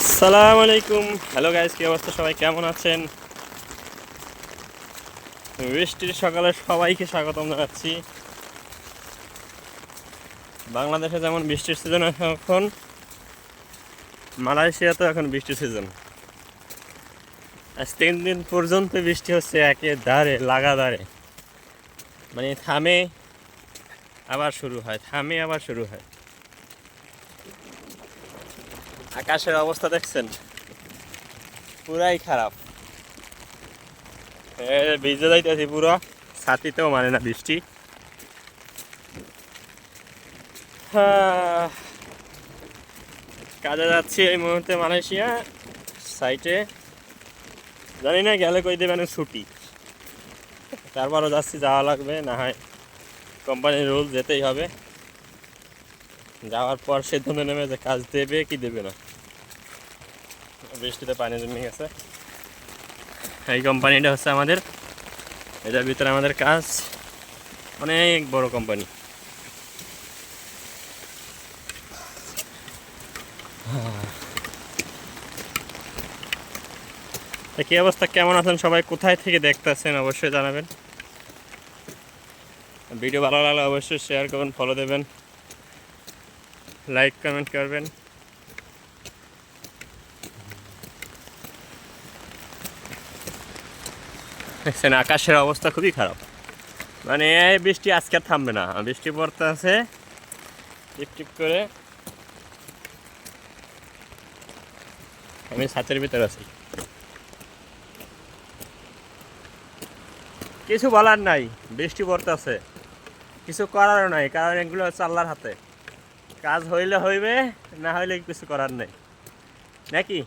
আসসালামু আলাইকুম hello guys কি অবস্থা? সবাই কেমন আছেন? বৃষ্টির সকালে সবাইকে স্বাগতম জানাচ্ছি। বাংলাদেশে যেমন বৃষ্টির সিজন এখন, মালয়েশিয়াতেও এখন বৃষ্টির সিজন আজ তিন দিন পর্যন্ত বৃষ্টি হচ্ছে একে দাঁড়ে লাগা দাঁড়ে মানে থামে আবার শুরু হয়, থামে আবার শুরু হয়। আকাশের অবস্থা দেখছেন? পুরাই খারাপ। ভিজে যাইতেছি পুরো। ছাতিতেও মানে না বৃষ্টি। কাজে যাচ্ছি এই মুহূর্তে মালয়েশিয়া সাইটে। জানি না গেলে কই দেবে দেবেন, ছুটি। তারপরও যাচ্ছি, যাওয়া লাগবে, না হয় কোম্পানির রুল যেতেই হবে। যাওয়ার পর সিদ্ধান্ত নেবে যে কাজ দেবে, কি দেবে না? বৃষ্টিতে পানি জমে গেছে। এই কোম্পানিটা হচ্ছে আমাদের, এটার ভিতরে আমাদের কাজ। অনেক বড় কোম্পানি। কি অবস্থা? কেমন আছেন সবাই? কোথায় থেকে দেখতেছেন? অবশ্যই জানাবেন। ভিডিও ভালো লাগলে অবশ্যই শেয়ার করবেন ফলো দেবেন। লাইক কমেন্ট করবেন দেখছেন, আকাশের অবস্থা খুবই খারাপ। মানে এই বৃষ্টি আজকে থামবে না। বৃষ্টি পড়তে আছে, টিপ টিপ করে। আমি ছাতের ভিতরে আছি। কিছু বলার নাই, বৃষ্টি পড়তেছে কিছু করারও নাই, কারণ এগুলো হচ্ছে আল্লাহর হাতে। কাজ হইলে হইবে না হইলে কিছু করার নেই। নাকি?